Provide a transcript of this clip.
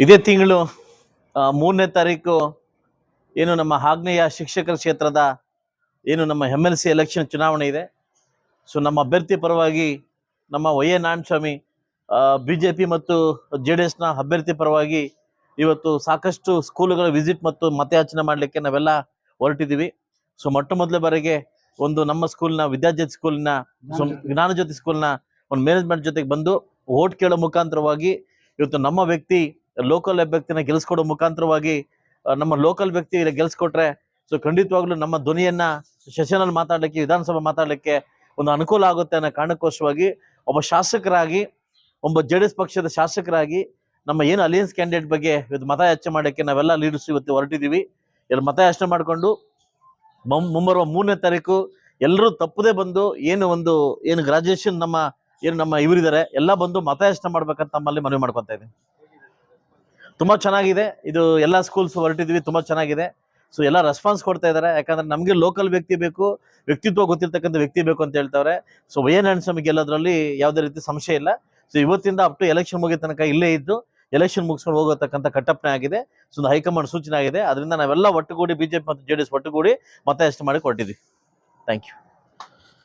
ಇದೇ ತಿಂಗಳು ಮೂರನೇ ತಾರೀಕು ಏನು ನಮ್ಮ ಆಗ್ನೇಯ ಶಿಕ್ಷಕರ ಕ್ಷೇತ್ರದ ಏನು ನಮ್ಮ ಎಂ ಎಲ್ ಸಿ ಎಲೆಕ್ಷನ್ ಚುನಾವಣೆ ಇದೆ. ಸೊ ನಮ್ಮ ಅಭ್ಯರ್ಥಿ ಪರವಾಗಿ ನಮ್ಮ Y A Narayanaswamy B J P ಮತ್ತು ಜೆ ಡಿ ಎಸ್ನ ಅಭ್ಯರ್ಥಿ ಪರವಾಗಿ ಇವತ್ತು ಸಾಕಷ್ಟು ಸ್ಕೂಲುಗಳ ವಿಸಿಟ್ ಮತ್ತು ಮತಯಾಚನೆ ಮಾಡಲಿಕ್ಕೆ ನಾವೆಲ್ಲ ಹೊರಟಿದ್ದೀವಿ. ಸೊ ಮೊಟ್ಟ ಮೊದಲ ಬಾರಿಗೆ ಒಂದು ನಮ್ಮ ಸ್ಕೂಲ್ನ ವಿದ್ಯಾಜ್ಯೋತಿ ಸ್ಕೂಲ್ನ ಸೊ ಜ್ಞಾನಜ್ಯೋತಿ. ಸ್ಕೂಲ್ನ ಒಂದು ಮ್ಯಾನೇಜ್ಮೆಂಟ್ ಜೊತೆಗೆ ಬಂದು ಓಟ್ ಕೇಳೋ ಮುಖಾಂತರವಾಗಿ ಇವತ್ತು ನಮ್ಮ ವ್ಯಕ್ತಿ ಲೋಕಲ್ ಅಭ್ಯರ್ಥಿನ ಗೆಲ್ಸ್ಕೊಡೋ ಮುಖಾಂತರವಾಗಿ ನಮ್ಮ ಲೋಕಲ್ ವ್ಯಕ್ತಿ ಗೆಲ್ಸ್ಕೊಟ್ರೆ ಸೊ ಖಂಡಿತವಾಗ್ಲೂ ನಮ್ಮ ಧ್ವನಿಯನ್ನ ಸೆಷನಲ್ಲಿ ಮಾತಾಡ್ಲಿಕ್ಕೆ, ವಿಧಾನಸಭೆ ಮಾತಾಡ್ಲಿಕ್ಕೆ ಒಂದು ಅನುಕೂಲ ಆಗುತ್ತೆ ಅನ್ನೋ ಕಾರಣಕ್ಕೋಸ್ಕರವಾಗಿ ಒಬ್ಬ ಶಾಸಕರಾಗಿ, ಒಬ್ಬ ಜೆ ಪಕ್ಷದ ಶಾಸಕರಾಗಿ ನಮ್ಮ ಏನು ಅಲಿಯನ್ಸ್ ಕ್ಯಾಂಡಿಡೇಟ್ ಬಗ್ಗೆ ಇವತ್ತು ಮತಯಾಚನೆ ಮಾಡೋಕ್ಕೆ ನಾವೆಲ್ಲ ಲೀಡರ್ಸ್ ಇವತ್ತು ಹೊರಟಿದ್ದೀವಿ. ಇಲ್ಲಿ ಮತಯಾಚನೆ ಮಾಡಿಕೊಂಡು ಮುಂಬರುವ ಮೂರನೇ ತಾರೀಕು ಎಲ್ಲರೂ ತಪ್ಪದೇ ಬಂದು ಏನು ಒಂದು, ಏನು ಗ್ರಾಜ್ಯುಯೇಷನ್ ನಮ್ಮ, ಏನು ನಮ್ಮ ಇವರಿದ್ದಾರೆ, ಎಲ್ಲ ಬಂದು ಮತ ಯಾಚನೆ ಮಾಡ್ಬೇಕಂತ ನಮ್ಮಲ್ಲಿ ಮನವಿ ಮಾಡ್ಕೊತಾ ಇದ್ದೀನಿ. ತುಂಬಾ ಚೆನ್ನಾಗಿದೆ. ಇದು ಎಲ್ಲ ಸ್ಕೂಲ್ಸ್ ಹೊರಟಿದ್ವಿ, ತುಂಬಾ ಚೆನ್ನಾಗಿದೆ. ಸೊ ಎಲ್ಲ ರೆಸ್ಪಾನ್ಸ್ ಕೊಡ್ತಾ ಇದ್ದಾರೆ ಯಾಕಂದ್ರೆ ನಮಗೆ ಲೋಕಲ್ ವ್ಯಕ್ತಿ ಬೇಕು, ವ್ಯಕ್ತಿತ್ವ ಗೊತ್ತಿರ್ತಕ್ಕಂಥ ವ್ಯಕ್ತಿ ಬೇಕು ಅಂತ ಹೇಳ್ತಾವ್ರೆ. ಸೊ ವೈ ಎನ್ ಸ್ವಾಮಿ ಗೆಲ್ಲೋದ್ರಲ್ಲಿ ಯಾವುದೇ ರೀತಿ ಸಂಶಯ ಇಲ್ಲ. ಸೊ ಇವತ್ತಿಂದ ಅಪ್ ಟು ಎಲೆಕ್ಷನ್ ಮುಗಿದ ತನಕ ಇಲ್ಲೇ ಇದ್ದು ಎಲೆಕ್ಷನ್ ಮುಗಿಸ್ಕೊಂಡು ಹೋಗತಕ್ಕಂಥ ಕಟ್ಟಪ್ಪನೆ ಆಗಿದೆ. ಸೊ ಒಂದು ಹೈಕಮಾಂಡ್ ಸೂಚನೆ ಆಗಿದೆ. ಅದರಿಂದ ನಾವೆಲ್ಲ ಒಟ್ಟುಗೂಡಿ ಬಿಜೆಪಿ ಮತ್ತು ಜೆ ಡಿ ಎಸ್ ಒಟ್ಟುಗೂಡಿ ಮತ ಎಷ್ಟು ಮಾಡಿ ಕೊಟ್ಟಿದ್ವಿ. Thank you